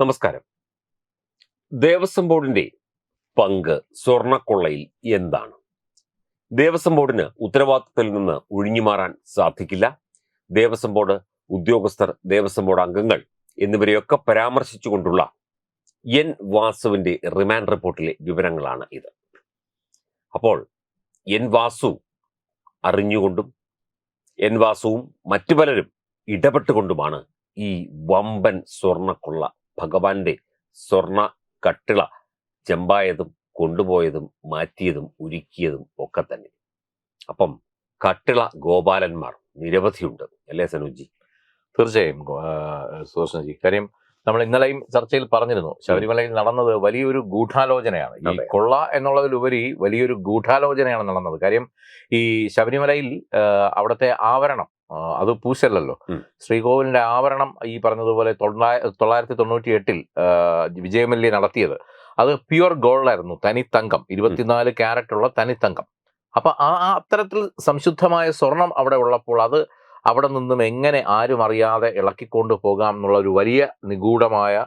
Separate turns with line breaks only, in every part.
നമസ്കാരം. ദേവസ്വം ബോർഡിന്റെ പങ്ക് സ്വർണക്കൊള്ളയിൽ എന്താണ്? ദേവസ്വം ബോർഡിന് ഉത്തരവാദിത്തത്തിൽ നിന്ന് ഒഴിഞ്ഞുമാറാൻ സാധിക്കില്ല. ദേവസ്വം ബോർഡ് ഉദ്യോഗസ്ഥർ ദേവസ്വം ബോർഡ് അംഗങ്ങൾ എന്നിവരെയൊക്കെ പരാമർശിച്ചുകൊണ്ടുള്ള എൻ വാസുവിന്റെ റിമാൻഡ് റിപ്പോർട്ടിലെ വിവരങ്ങളാണ് ഇത്. അപ്പോൾ എൻ വാസു അറിഞ്ഞുകൊണ്ടും എൻ വാസുവും മറ്റു പലരും ഇടപെട്ടുകൊണ്ടുമാണ് ഈ വമ്പൻ സ്വർണക്കൊള്ള ഭഗവാന്റെ സ്വർണ കട്ടിള ചെമ്പായതും കൊണ്ടുപോയതും മാറ്റിയതും ഉരുക്കിയതും ഒക്കെ തന്നെ. അപ്പം കട്ടിള ഗോപാലന്മാർ നിരവധിയുണ്ട് അല്ലേ സനുജി?
തീർച്ചയായും സുദർശൻജി കാര്യം നമ്മൾ ഇന്നലെയും ചർച്ചയിൽ പറഞ്ഞിരുന്നു ശബരിമലയിൽ നടന്നത് വലിയൊരു ഗൂഢാലോചനയാണ്. ഈ കൊള്ള എന്നുള്ളതിലുപരി വലിയൊരു ഗൂഢാലോചനയാണ് നടന്നത്. കാര്യം ഈ ശബരിമലയിൽ അവിടുത്തെ ആവരണം അത് പൂശല്ലല്ലോ. ശ്രീകോവിലിന്റെ ആവരണം ഈ പറഞ്ഞതുപോലെ തൊള്ളായ- തൊള്ളായിരത്തി തൊണ്ണൂറ്റി എട്ടിൽ വിജയമല്യ നടത്തിയത്. അത് പ്യുവർ ഗോൾഡായിരുന്നു തനിത്തങ്കം. ഇരുപത്തിനാല് ക്യാരറ്റ് ഉള്ള തനിത്തങ്കം. അപ്പൊ ആ അത്തരത്തിൽ സംശുദ്ധമായ സ്വർണം അവിടെ ഉള്ളപ്പോൾ അത് അവിടെ നിന്നും എങ്ങനെ ആരും അറിയാതെ ഇളക്കിക്കൊണ്ട് പോകാം എന്നുള്ള ഒരു വലിയ നിഗൂഢമായ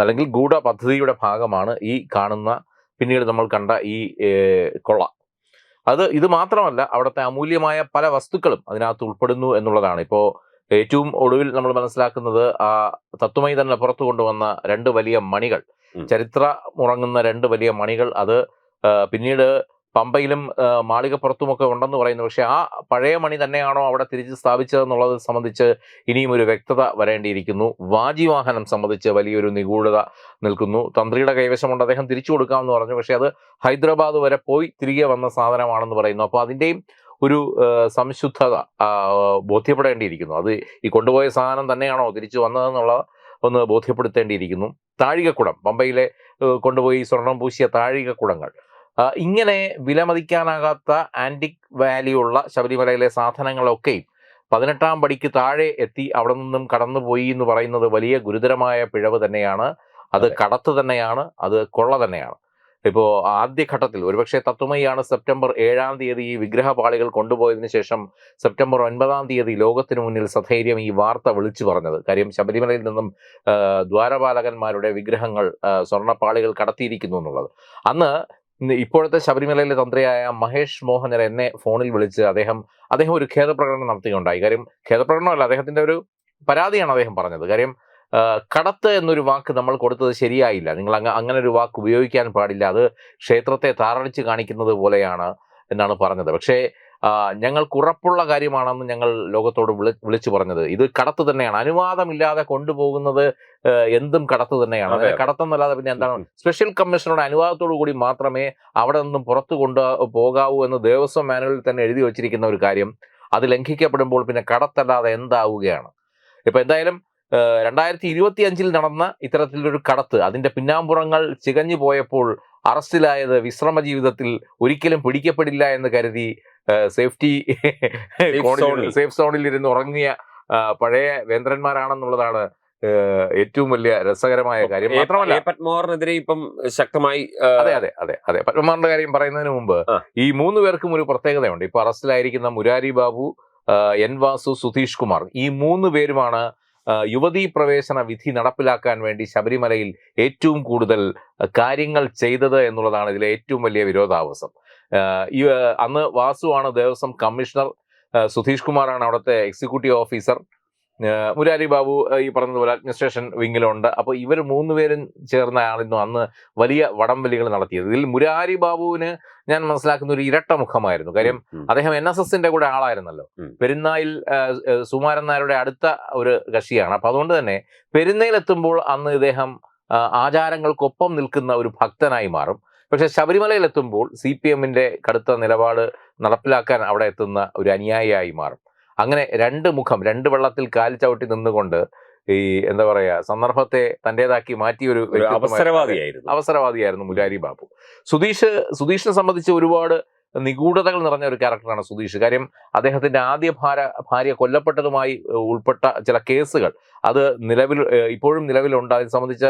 അല്ലെങ്കിൽ ഗൂഢ പദ്ധതിയുടെ ഭാഗമാണ് ഈ കാണുന്ന പിന്നീട് നമ്മൾ കണ്ട ഈ കൊള്ള. അത് ഇത് മാത്രമല്ല അവിടുത്തെ അമൂല്യമായ പല വസ്തുക്കളും അതിനകത്ത് ഉൾപ്പെടുന്നു എന്നുള്ളതാണ്. ഇപ്പോൾ ഏറ്റവും ഒടുവിൽ നമ്മൾ മനസ്സിലാക്കുന്നത് ആ തത്വമയി തന്നെ പുറത്തു കൊണ്ടുവന്ന രണ്ട് വലിയ മണികൾ. ചരിത്ര മുറങ്ങുന്ന രണ്ട് വലിയ മണികൾ. അത് പിന്നീട് പമ്പയിലും മാളികപ്പുറത്തുമൊക്കെ ഉണ്ടെന്ന് പറയുന്നു. പക്ഷേ ആ പഴയ മണി തന്നെയാണോ അവിടെ തിരിച്ച് സ്ഥാപിച്ചതെന്നുള്ളത് സംബന്ധിച്ച് ഇനിയും ഒരു വ്യക്തത വരേണ്ടിയിരിക്കുന്നു. വാജിവാഹനം സംബന്ധിച്ച് വലിയൊരു നിഗൂഢത നിൽക്കുന്നു. തന്ത്രിയുടെ കൈവശമുണ്ട്. അദ്ദേഹം തിരിച്ചു കൊടുക്കാമെന്ന് പറഞ്ഞു. പക്ഷേ അത് ഹൈദരാബാദ് വരെ പോയി തിരികെ വന്ന സാധനമാണെന്ന് പറയുന്നു. അപ്പോൾ അതിന്റെയും ഒരു സംശുദ്ധത ബോധ്യപ്പെടേണ്ടിയിരിക്കുന്നു. അത് ഈ കൊണ്ടുപോയ സാധനം തന്നെയാണോ തിരിച്ചു വന്നതെന്നുള്ള ഒന്ന് ബോധ്യപ്പെടുത്തേണ്ടിയിരിക്കുന്നു. താഴികക്കുടം. പമ്പയിലെ കൊണ്ടുപോയി സ്വർണം പൂശിയ താഴികക്കുടങ്ങൾ. ഇങ്ങനെ വിലമതിക്കാനാകാത്ത ആന്റിക് വാല്യൂ ഉള്ള ശബരിമലയിലെ സാധനങ്ങളൊക്കെയും പതിനെട്ടാം പടിക്ക് താഴെ എത്തി അവിടെ നിന്നും കടന്നുപോയി എന്ന് പറയുന്നത് വലിയ ഗുരുതരമായ പിഴവ് തന്നെയാണ്. അത്. കടത്ത് തന്നെയാണ് അത് കൊള്ള തന്നെയാണ്. ഇപ്പോൾ ആദ്യഘട്ടത്തിൽ ഒരുപക്ഷെ തത്വമയാണ് സെപ്റ്റംബർ ഏഴാം തീയതി ഈ വിഗ്രഹപാളികൾ കൊണ്ടുപോയതിന് ശേഷം സെപ്റ്റംബർ ഒൻപതാം തീയതി ലോകത്തിനു മുന്നിൽ സധൈര്യം ഈ വാർത്ത വിളിച്ചു പറഞ്ഞത്. കാര്യം ശബരിമലയിൽ നിന്നും ദ്വാരപാലകന്മാരുടെ വിഗ്രഹങ്ങൾ സ്വർണപ്പാളികൾ കടത്തിയിരിക്കുന്നു എന്നുള്ളത്. അന്ന് ഇപ്പോഴത്തെ ശബരിമലയിലെ തന്ത്രിയായ മഹേഷ് മോഹനർ എന്നെ ഫോണിൽ വിളിച്ച് അദ്ദേഹം അദ്ദേഹം ഒരു ഖേദപ്രകടനം നടത്തുകയുണ്ടായി. കാര്യം ഖേദപ്രകടനമല്ല അദ്ദേഹത്തിന്റെ ഒരു പരാതിയാണ് അദ്ദേഹം പറഞ്ഞത്. കാര്യം കടത്ത് എന്നൊരു വാക്ക് നമ്മൾ കൊടുത്തത് ശരിയായില്ല. നിങ്ങൾ അങ്ങ് അങ്ങനെ ഒരു വാക്ക് ഉപയോഗിക്കാൻ പാടില്ല. അത് ക്ഷേത്രത്തെ താറടിച്ച് കാണിക്കുന്നത് പോലെയാണ് എന്നാണ് പറഞ്ഞത്. പക്ഷേ ഞങ്ങൾക്ക് ഉറപ്പുള്ള കാര്യമാണെന്ന് ഞങ്ങൾ ലോകത്തോട് വിളി വിളിച്ചു പറഞ്ഞത്. ഇത് കടത്ത് തന്നെയാണ്. അനുവാദമില്ലാതെ കൊണ്ടുപോകുന്നത് എന്തും കടത്ത് തന്നെയാണ്. കടത്തെന്നല്ലാതെ പിന്നെ എന്താണ്? സ്പെഷ്യൽ കമ്മീഷനോട് അനുവാദത്തോടു കൂടി മാത്രമേ അവിടെ നിന്നും പുറത്തു കൊണ്ട് പോകാവൂ എന്ന് ദേവസ്വം മാനുവലിൽ തന്നെ എഴുതി വച്ചിരിക്കുന്ന ഒരു കാര്യം. അത് ലംഘിക്കപ്പെടുമ്പോൾ പിന്നെ കടത്തല്ലാതെ എന്താവുകയാണ്? ഇപ്പൊ എന്തായാലും രണ്ടായിരത്തി ഇരുപത്തി അഞ്ചിൽ നടന്ന ഇത്തരത്തിലൊരു കടത്ത് അതിന്റെ പിന്നാമ്പുറങ്ങൾ ചികഞ്ഞു പോയപ്പോൾ അറസ്റ്റിലായത് വിശ്രമ ജീവിതത്തിൽ ഒരിക്കലും പിടിക്കപ്പെടില്ല എന്ന് കരുതി സേഫ്റ്റി സേഫ് സോണിൽ. ഇരുന്ന് ഉറങ്ങിയ പഴയ വേന്ദ്രന്മാരാണെന്നുള്ളതാണ് ഏറ്റവും വലിയ രസകരമായ കാര്യം. മാത്രമല്ല
പത്മോറിനെതിരെ പത്മകുമാറിനെതിരെ ഇപ്പം ശക്തമായി
അതെ അതെ അതെ അതെ. പത്മകുമാറിന്റെ കാര്യം പറയുന്നതിന് മുമ്പ് ഈ മൂന്ന് പേർക്കും ഒരു പ്രത്യേകതയുണ്ട്. ഇപ്പൊ അറസ്റ്റിലായിരിക്കുന്ന മുരാരി ബാബു എൻ വാസു സുധീഷ് കുമാർ. ഈ മൂന്ന് പേരുമാണ് യുവതീ പ്രവേശന വിധി നടപ്പിലാക്കാൻ വേണ്ടി ശബരിമലയിൽ ഏറ്റവും കൂടുതൽ കാര്യങ്ങൾ ചെയ്തത് എന്നുള്ളതാണ് ഇതിലെ ഏറ്റവും വലിയ വിരോധാഭാസം ആ, ഈ അന്ന് വാസുവാണ് ദേവസ്വം കമ്മീഷണർ. സുധീഷ് കുമാറാണ് അവിടുത്തെ എക്സിക്യൂട്ടീവ് ഓഫീസർ. മുരാരി ബാബു ഈ പറഞ്ഞതുപോലെ അഡ്മിനിസ്ട്രേഷൻ വിങ്ങിലുണ്ട്. അപ്പോൾ ഇവർ മൂന്നുപേരും ചേർന്നയാളിന്നു അന്ന് വലിയ വടംവലികൾ നടത്തിയത്. ഇതിൽ മുരാരി ബാബുവിന് ഞാൻ മനസ്സിലാക്കുന്ന ഒരു ഇരട്ട മുഖമായിരുന്നു. കാര്യം അദ്ദേഹം എൻ എസ് എസിന്റെ കൂടെ ആളായിരുന്നല്ലോ. പെരുന്നായിൽ സുമാരൻ നായരുടെ അടുത്ത ഒരു കക്ഷിയാണ്. അപ്പൊ അതുകൊണ്ട് തന്നെ പെരുന്നയിലെത്തുമ്പോൾ അന്ന് ഇദ്ദേഹം ആചാരങ്ങൾക്കൊപ്പം നിൽക്കുന്ന ഒരു ഭക്തനായി മാറും. പക്ഷെ ശബരിമലയിലെത്തുമ്പോൾ സി പി എമ്മിന്റെ കടുത്ത നിലപാട് നടപ്പിലാക്കാൻ അവിടെ എത്തുന്ന ഒരു അനുയായിയായി മാറും. അങ്ങനെ രണ്ട് മുഖം രണ്ട് വെള്ളത്തിൽ കാൽ ചവിട്ടി നിന്നുകൊണ്ട് ഈ എന്താ പറയാ സന്ദർഭത്തെ തന്റേതാക്കി മാറ്റിയ ഒരു
ഒരു അവസരവാദിയായിരുന്നു.
അവസരവാദിയായിരുന്നു മുരാരി ബാബു. സുധീഷ് സുധീഷിനെ സംബന്ധിച്ച് ഒരുപാട് നിഗൂഢതകൾ നിറഞ്ഞ ഒരു ക്യാരക്ടറാണ് സുധീഷ്. കാര്യം അദ്ദേഹത്തിന്റെ ആദ്യ ഭാര്യ ഭാര്യ കൊല്ലപ്പെട്ടതുമായി ഉൾപ്പെട്ട ചില കേസുകൾ അത് നിലവിൽ ഇപ്പോഴും നിലവിലുണ്ട്. അതിനെ സംബന്ധിച്ച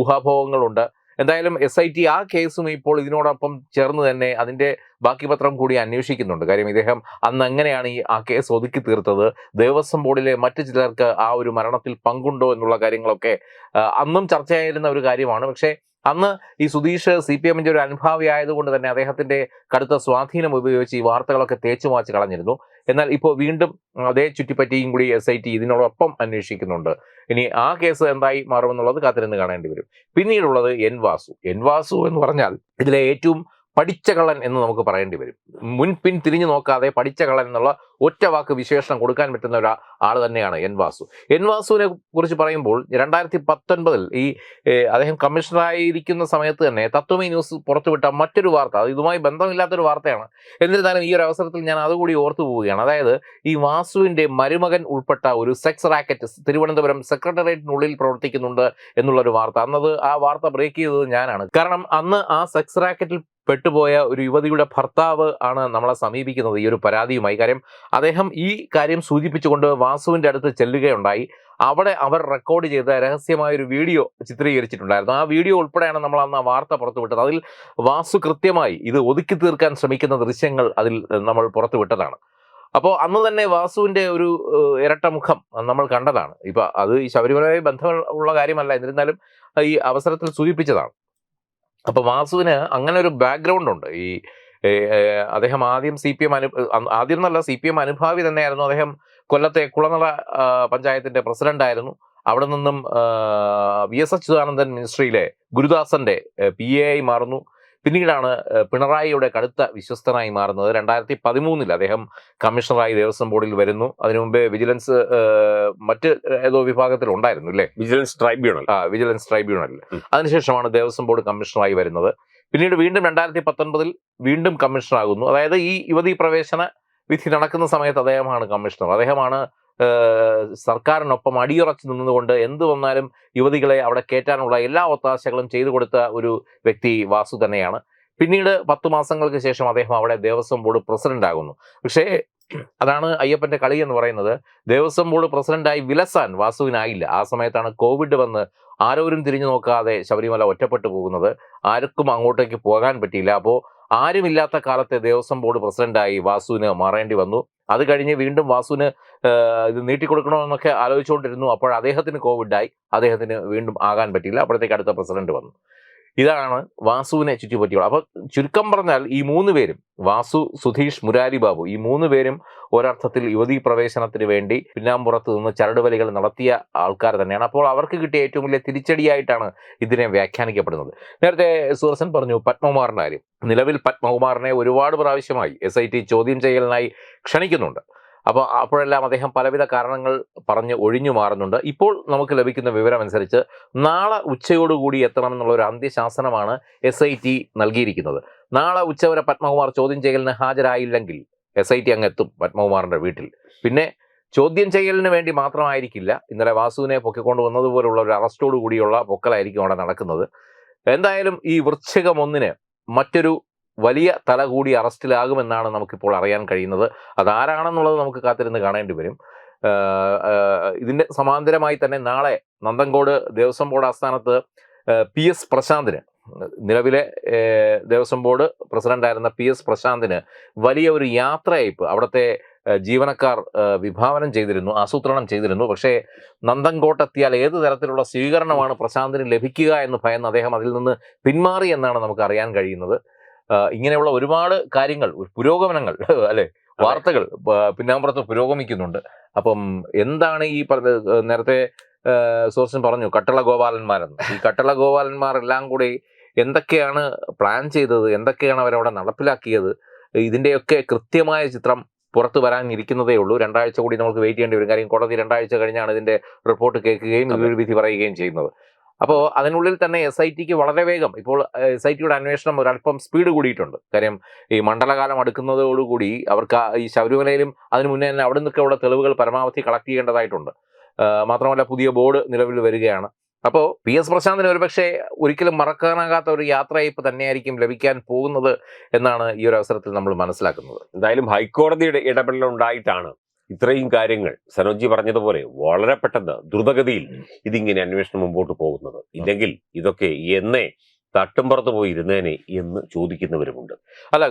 ഊഹാഭോഗങ്ങളുണ്ട് എന്തായാലും എസ് ഐ ടി ആ കേസും ഇപ്പോൾ ഇതിനോടൊപ്പം ചേർന്ന് തന്നെ അതിന്റെ ബാക്കി പത്രം കൂടി അന്വേഷിക്കുന്നുണ്ട്. കാര്യം ഇദ്ദേഹം അന്ന് എങ്ങനെയാണ് ഈ ആ കേസ് ഒതുക്കി തീർത്തത്? ദേവസ്വം ബോർഡിലെ മറ്റു ചിലർക്ക് ആ ഒരു മരണത്തിൽ പങ്കുണ്ടോ എന്നുള്ള കാര്യങ്ങളൊക്കെ അന്നും ചർച്ചയായിരുന്ന ഒരു കാര്യമാണ്. പക്ഷേ അന്ന് ഈ സുധീഷ് സി പി എമ്മിന്റെ ഒരു അനുഭാവി ആയതുകൊണ്ട് തന്നെ അദ്ദേഹത്തിന്റെ കടുത്ത സ്വാധീനം ഉപയോഗിച്ച് ഈ വാർത്തകളൊക്കെ തേച്ചു മാച്ച് കളഞ്ഞിരുന്നു. എന്നാൽ ഇപ്പോൾ വീണ്ടും അതേ ചുറ്റിപ്പറ്റിയും കൂടി എസ് ഐ ടി ഇതിനോടൊപ്പം അന്വേഷിക്കുന്നുണ്ട്. ഇനി ആ കേസ് എന്തായി മാറുമെന്നുള്ളത് കാത്തിരുന്ന് കാണേണ്ടി വരും. പിന്നീടുള്ളത് എൻ വാസു. എൻ വാസു എന്ന് പറഞ്ഞാൽ ഇതിലെ ഏറ്റവും പഠിച്ച കള്ളൻ എന്ന് നമുക്ക് പറയേണ്ടി വരും. മുൻപിൻ തിരിഞ്ഞു നോക്കാതെ പഠിച്ച കള്ളൻ എന്നുള്ള ഒറ്റ വാക്ക് വിശേഷണം കൊടുക്കാൻ പറ്റുന്ന ഒരു ആൾ തന്നെയാണ് എൻ വാസു. എൻ വാസുവിനെ കുറിച്ച് പറയുമ്പോൾ രണ്ടായിരത്തി പത്തൊൻപതിൽ ഈ അദ്ദേഹം കമ്മീഷണറായിരിക്കുന്ന സമയത്ത് തന്നെ തത്വമി ന്യൂസ് പുറത്തുവിട്ട മറ്റൊരു വാർത്ത അത് ഇതുമായി ബന്ധമില്ലാത്തൊരു വാർത്തയാണ്. എന്നിരുന്നാലും ഈ ഒരു അവസരത്തിൽ ഞാൻ അതുകൂടി ഓർത്തു പോവുകയാണ്. അതായത് ഈ വാസുവിന്റെ മരുമകൻ ഉൾപ്പെട്ട ഒരു സെക്സ് റാക്കറ്റ് തിരുവനന്തപുരം സെക്രട്ടേറിയറ്റിനുള്ളിൽ പ്രവർത്തിക്കുന്നുണ്ട് എന്നുള്ളൊരു വാർത്ത. അന്നത് ആ വാർത്ത ബ്രേക്ക് ചെയ്തത് ഞാനാണ്. കാരണം അന്ന് ആ സെക്സ് റാക്കറ്റിൽ പെട്ടുപോയ ഒരു യുവതിയുടെ ഭർത്താവ് ആണ് നമ്മളെ സമീപിക്കുന്നത് ഈ ഒരു പരാതിയുമായി. കാര്യം അദ്ദേഹം ഈ കാര്യം സൂചിപ്പിച്ചുകൊണ്ട് വാസുവിന്റെ അടുത്ത് ചെല്ലുകയുണ്ടായി. അവിടെ അവർ റെക്കോർഡ് ചെയ്ത രഹസ്യമായ ഒരു വീഡിയോ ചിത്രീകരിച്ചിട്ടുണ്ടായിരുന്നു. ആ വീഡിയോ ഉൾപ്പെടെയാണ് നമ്മൾ അന്ന് ആ വാർത്ത പുറത്തുവിട്ടത്. അതിൽ വാസു കൃത്യമായി ഇത് ഒതുക്കി തീർക്കാൻ ശ്രമിക്കുന്ന ദൃശ്യങ്ങൾ അതിൽ നമ്മൾ പുറത്തുവിട്ടതാണ്. അപ്പോൾ അന്ന് തന്നെ വാസുവിന്റെ ഒരു ഇരട്ടമുഖം ഇരട്ട മുഖം നമ്മൾ കണ്ടതാണ്. ഇപ്പം അത് ഈ ശബരിമലയുമായി ബന്ധമുള്ള കാര്യമല്ല. എന്നിരുന്നാലും ഈ അവസരത്തിൽ സൂചിപ്പിച്ചതാണ്. അപ്പൊ വാസുവിന് അങ്ങനെ ഒരു ബാക്ക്ഗ്രൗണ്ട് ഉണ്ട്. ഈ അദ്ദേഹം ആദ്യം സി പി എം അനു ആദ്യം എന്നല്ല സി പി എം അനുഭാവി തന്നെയായിരുന്നു. അദ്ദേഹം കൊല്ലത്തെ കുളനട പഞ്ചായത്തിന്റെ പ്രസിഡന്റ് ആയിരുന്നു. അവിടെ നിന്നും വി എസ് അച്യുതാനന്ദൻ മിനിസ്ട്രിയിലെ ഗുരുദാസന്റെ പി എ ആയി മാറുന്നു. പിന്നീടാണ് പിണറായിയുടെ കടുത്ത വിശ്വസ്തനായി മാറുന്നത്. രണ്ടായിരത്തി പതിമൂന്നിൽ അദ്ദേഹം കമ്മീഷണറായി ദേവസ്വം ബോർഡിൽ വരുന്നു. അതിനു മുമ്പേ വിജിലൻസ് മറ്റ് ഏതോ വിഭാഗത്തിൽ ഉണ്ടായിരുന്നു അല്ലേ?
Vigilance tribunal.
ആ വിജിലൻസ് ട്രൈബ്യൂണലിൽ അതിനുശേഷമാണ് ദേവസ്വം ബോർഡ് കമ്മീഷണറായി വരുന്നത്. പിന്നീട് വീണ്ടും രണ്ടായിരത്തി പത്തൊൻപതിൽ വീണ്ടും കമ്മീഷണർ ആകുന്നു അതായത് ഈ യുവതി പ്രവേശന വിധി നടക്കുന്ന സമയത്ത് അദ്ദേഹമാണ് കമ്മീഷണർ. അദ്ദേഹമാണ് സർക്കാരിനൊപ്പം അടിയുറച്ചു നിന്നുകൊണ്ട് എന്ത് വന്നാലും യുവതികളെ അവിടെ കയറ്റാനുള്ള എല്ലാ ഒത്താശകളും ചെയ്തു കൊടുത്ത ഒരു വ്യക്തി വാസു തന്നെയാണ്. പിന്നീട് പത്ത് മാസങ്ങൾക്ക് ശേഷം അദ്ദേഹം അവിടെ ദേവസ്വം ബോർഡ് പ്രസിഡന്റ് ആകുന്നു. പക്ഷേ അതാണ് അയ്യപ്പന്റെ കളി എന്ന് പറയുന്നത്. ദേവസ്വം ബോർഡ് പ്രസിഡന്റായി വിലസാൻ വാസുവിനായില്ല. ആ സമയത്താണ് കോവിഡ് വന്ന് ആരോരും തിരിഞ്ഞു നോക്കാതെ ശബരിമല ഒറ്റപ്പെട്ടു പോകുന്നത്. ആർക്കും അങ്ങോട്ടേക്ക് പോകാൻ പറ്റിയില്ല. അപ്പോൾ ആരുമില്ലാത്ത കാലത്തെ ദേവസ്വം ബോർഡ് പ്രസിഡന്റായി വാസുവിന് മാറേണ്ടി വന്നു. അത് കഴിഞ്ഞ് വീണ്ടും വാസുവിന് ഇത് നീട്ടിക്കൊടുക്കണമെന്നൊക്കെ ആലോചിച്ചുകൊണ്ടിരുന്നു. അപ്പോൾ അദ്ദേഹത്തിന് കോവിഡായി. അദ്ദേഹത്തിന് വീണ്ടും ആകാൻ പറ്റിയില്ല. അപ്പോഴത്തേക്ക് അടുത്ത പ്രസിഡന്റ് വന്നു. ഇതാണ് വാസുവിനെ ചുറ്റിപ്പറ്റിയുള്ളത് അപ്പോൾ ചുരുക്കം പറഞ്ഞാൽ ഈ മൂന്ന് പേരും വാസു സുധീഷ് മുരാരി ബാബു ഈ മൂന്ന് പേരും ഒരർത്ഥത്തിൽ യുവതീ പ്രവേശനത്തിന് വേണ്ടി പിന്നാമ്പുറത്ത് നിന്ന് ചരടുവലികൾ നടത്തിയ ആൾക്കാർ തന്നെയാണ്. അപ്പോൾ അവർക്ക് കിട്ടിയ ഏറ്റവും വലിയ തിരിച്ചടിയായിട്ടാണ് ഇതിനെ വ്യാഖ്യാനിക്കപ്പെടുന്നത്. നേരത്തെ സുദർശൻ പറഞ്ഞു പത്മകുമാറിന്റെ കാര്യം. നിലവിൽ പത്മകുമാറിനെ ഒരുപാട് പ്രാവശ്യമായി എസ് ചോദ്യം ചെയ്യലിനായി ക്ഷണിക്കുന്നുണ്ട്. അപ്പോൾ അപ്പോഴെല്ലാം അദ്ദേഹം പലവിധ കാരണങ്ങൾ പറഞ്ഞ് ഒഴിഞ്ഞു മാറുന്നുണ്ട്. ഇപ്പോൾ നമുക്ക് ലഭിക്കുന്ന വിവരം അനുസരിച്ച് നാളെ ഉച്ചയോടുകൂടി എത്തണമെന്നുള്ള ഒരു അന്ത്യശാസനമാണ് എസ് ഐ ടി നൽകിയിരിക്കുന്നത്. നാളെ ഉച്ചവരെ പത്മകുമാർ ചോദ്യം ചെയ്യലിന് ഹാജരായില്ലെങ്കിൽ എസ് ഐ ടി അങ്ങ് എത്തും പത്മകുമാറിന്റെ വീട്ടിൽ. പിന്നെ ചോദ്യം ചെയ്യലിന് വേണ്ടി മാത്രമായിരിക്കില്ല. ഇന്നലെ വാസുവിനെ പൊക്കിക്കൊണ്ട് വന്നതുപോലുള്ള ഒരു അറസ്റ്റോടുകൂടിയുള്ള പൊക്കലായിരിക്കും അവിടെ നടക്കുന്നത്. എന്തായാലും ഈ വൃശ്ചികം ഒന്നിന് മറ്റൊരു വലിയ തല കൂടി അറസ്റ്റിലാകുമെന്നാണ് നമുക്കിപ്പോൾ അറിയാൻ കഴിയുന്നത്. അതാരാണെന്നുള്ളത് നമുക്ക് കാത്തിരുന്ന് കാണേണ്ടി വരും. ഇതിന്റെ സമാന്തരമായി തന്നെ നാളെ നന്ദൻകോട് ദേവസ്വം ബോർഡ് ആസ്ഥാനത്ത് പി എസ് പ്രശാന്തിന് നിലവിലെ ദേവസ്വം ബോർഡ് പ്രസിഡന്റായിരുന്ന പി എസ് പ്രശാന്തിന് വലിയ ഒരു യാത്രയയപ്പ് അവിടുത്തെ ജീവനക്കാർ വിഭാവനം ചെയ്തിരുന്നു ആസൂത്രണം ചെയ്തിരുന്നു. പക്ഷേ നന്ദൻകോട്ടെത്തിയാൽ ഏത് തരത്തിലുള്ള സ്വീകരണമാണ് പ്രശാന്തിന് ലഭിക്കുക എന്ന് ഭയന്ന് അദ്ദേഹം അതിൽ നിന്ന് പിന്മാറി എന്നാണ് നമുക്ക് അറിയാൻ കഴിയുന്നത്. ഇങ്ങനെയുള്ള ഒരുപാട് കാര്യങ്ങൾ പുരോഗമനങ്ങൾ അല്ലെ? വാർത്തകൾ പിന്നാമ്പുറത്ത് പുരോഗമിക്കുന്നുണ്ട്. അപ്പം എന്താണ് ഈ നേരത്തെ സോഴ്സൻ പറഞ്ഞു കട്ടള ഗോപാലന്മാരെന്ന്. ഈ കട്ടള ഗോപാലന്മാരെല്ലാം കൂടി എന്തൊക്കെയാണ് പ്ലാൻ ചെയ്തത്? എന്തൊക്കെയാണ് അവരവിടെ നടപ്പിലാക്കിയത്? ഇതിന്റെയൊക്കെ കൃത്യമായ ചിത്രം പുറത്തു വരാൻ ഇരിക്കുന്നതേ ഉള്ളൂ. രണ്ടാഴ്ച കൂടി നമുക്ക് വെയിറ്റ് ചെയ്യേണ്ടി വരും. കാര്യം കോടതി രണ്ടാഴ്ച കഴിഞ്ഞാണ് ഇതിന്റെ റിപ്പോർട്ട് കേൾക്കുകയും വിധി പറയുകയും ചെയ്യുന്നത്. അപ്പോൾ അതിനുള്ളിൽ തന്നെ എസ് ഐ ടിക്ക് വളരെ വേഗം ഇപ്പോൾ എസ് ഐ ടിയുടെ അന്വേഷണം ഒരല്പം സ്പീഡ് കൂടിയിട്ടുണ്ട്. കാര്യം ഈ മണ്ഡലകാലം അടുക്കുന്നതോടുകൂടി അവർക്ക് ഈ ശബരിമലയിലും അതിന് മുന്നേ തന്നെ അവിടെ നിന്നൊക്കെ ഉള്ള തെളിവുകൾ പരമാവധി കളക്ട് ചെയ്യേണ്ടതായിട്ടുണ്ട്. മാത്രമല്ല പുതിയ ബോർഡ് നിലവിൽ വരികയാണ്. അപ്പോൾ പി എസ് പ്രശാന്തിന് ഒരുപക്ഷെ ഒരിക്കലും മറക്കാനാകാത്ത ഒരു യാത്രയയപ്പ് തന്നെയായിരിക്കും ലഭിക്കാൻ പോകുന്നത് എന്നാണ് ഈ ഒരു അവസരത്തിൽ നമ്മൾ മനസ്സിലാക്കുന്നത്.
എന്തായാലും ഹൈക്കോടതിയുടെ ഇടപെടൽ ഉണ്ടായിട്ടാണ് ഇത്രയും കാര്യങ്ങൾ സനോജി പറഞ്ഞതുപോലെ വളരെ പെട്ടെന്ന് ദ്രുതഗതിയിൽ ഇതിങ്ങനെ അന്വേഷണം മുമ്പോട്ട് പോകുന്നത്. ഇല്ലെങ്കിൽ ഇതൊക്കെ എന്നേ തട്ടുംപുറത്ത് പോയി ഇരുന്നേനെ എന്ന് ചോദിക്കുന്നവരുമുണ്ട്.
അല്ല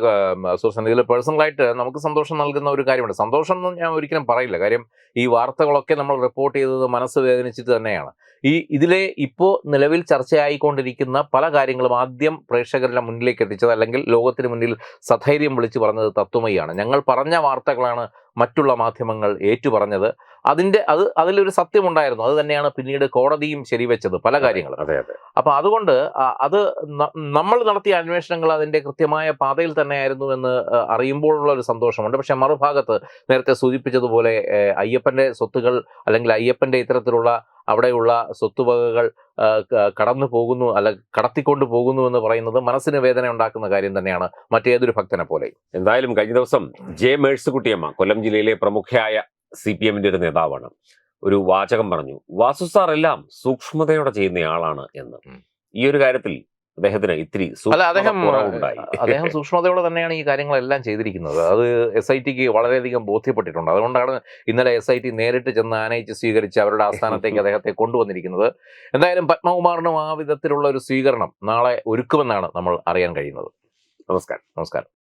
സുഹൃത്ത് ഇതിൽ പേഴ്സണലായിട്ട് നമുക്ക് സന്തോഷം നൽകുന്ന ഒരു കാര്യമുണ്ട്. സന്തോഷം എന്ന് ഞാൻ ഒരിക്കലും പറയില്ല. കാര്യം ഈ വാർത്തകളൊക്കെ നമ്മൾ റിപ്പോർട്ട് ചെയ്തത് മനസ്സ് വേദനിച്ചിട്ട് തന്നെയാണ്. ഈ ഇതിലെ ഇപ്പോൾ നിലവിൽ ചർച്ചയായിക്കൊണ്ടിരിക്കുന്ന പല കാര്യങ്ങളും ആദ്യം പ്രേക്ഷകരുടെ മുന്നിലേക്ക് എത്തിച്ചത് അല്ലെങ്കിൽ ലോകത്തിന് മുന്നിൽ സധൈര്യം വിളിച്ചു പറഞ്ഞത് തത്വമയാണ് ഞങ്ങൾ പറഞ്ഞ വാർത്തകളാണ് മറ്റുള്ള മാധ്യമങ്ങൾ ഏറ്റുപറഞ്ഞത്. അതിന്റെ അത് അതിലൊരു സത്യമുണ്ടായിരുന്നു. അത് തന്നെയാണ് പിന്നീട് കോടതിയും ശരിവെച്ചത് പല കാര്യങ്ങളും.
അതെ അതെ.
അപ്പൊ അതുകൊണ്ട് അത് നമ്മൾ നടത്തിയ അന്വേഷണങ്ങൾ അതിന്റെ കൃത്യമായ പാതയിൽ തന്നെയായിരുന്നു എന്ന് അറിയുമ്പോഴുള്ള ഒരു സന്തോഷമുണ്ട്. പക്ഷെ മറുഭാഗത്ത് നേരത്തെ സൂചിപ്പിച്ചതുപോലെ അയ്യപ്പന്റെ സ്വത്തുകൾ അല്ലെങ്കിൽ അയ്യപ്പന്റെ ഇത്തരത്തിലുള്ള അവിടെയുള്ള സ്വത്തുവകകൾ കടന്നു പോകുന്നു അല്ല കടത്തിക്കൊണ്ട് പോകുന്നു എന്ന് പറയുന്നത് മനസ്സിന് വേദന ഉണ്ടാക്കുന്ന കാര്യം തന്നെയാണ് മറ്റേതൊരു ഭക്തനെ പോലെ.
എന്തായാലും കഴിഞ്ഞ ദിവസം ജെ മേഴ്സുകുട്ടിയമ്മ കൊല്ലം ജില്ലയിലെ പ്രമുഖയായ സി പി എമ്മിന്റെ ഒരു നേതാവാണ്. ഒരു വാചകം പറഞ്ഞു വാസു സാർ എല്ലാം സൂക്ഷ്മതയോടെ ചെയ്യുന്നയാളാണ് എന്ന്. ഈ ഒരു കാര്യത്തിൽ അദ്ദേഹത്തിന് ഇത്തിരി
അല്ല അദ്ദേഹം അദ്ദേഹം സൂക്ഷ്മതയോടെ തന്നെയാണ് ഈ കാര്യങ്ങളെല്ലാം ചെയ്തിരിക്കുന്നത്. അത് എസ് ഐ ടിക്ക് വളരെയധികം ബോധ്യപ്പെട്ടിട്ടുണ്ട്. അതുകൊണ്ടാണ് ഇന്നലെ എസ് ഐ ടി നേരിട്ട് ചെന്ന് ആനയിച്ച് സ്വീകരിച്ച് അവരുടെ ആസ്ഥാനത്തേക്ക് അദ്ദേഹത്തെ കൊണ്ടുവന്നിരിക്കുന്നത്. എന്തായാലും പത്മകുമാറിനും ആ വിധത്തിലുള്ള ഒരു സ്വീകരണം നാളെ ഒരുക്കുമെന്നാണ് നമ്മൾ അറിയാൻ കഴിയുന്നത്.
നമസ്കാരം.
നമസ്കാരം.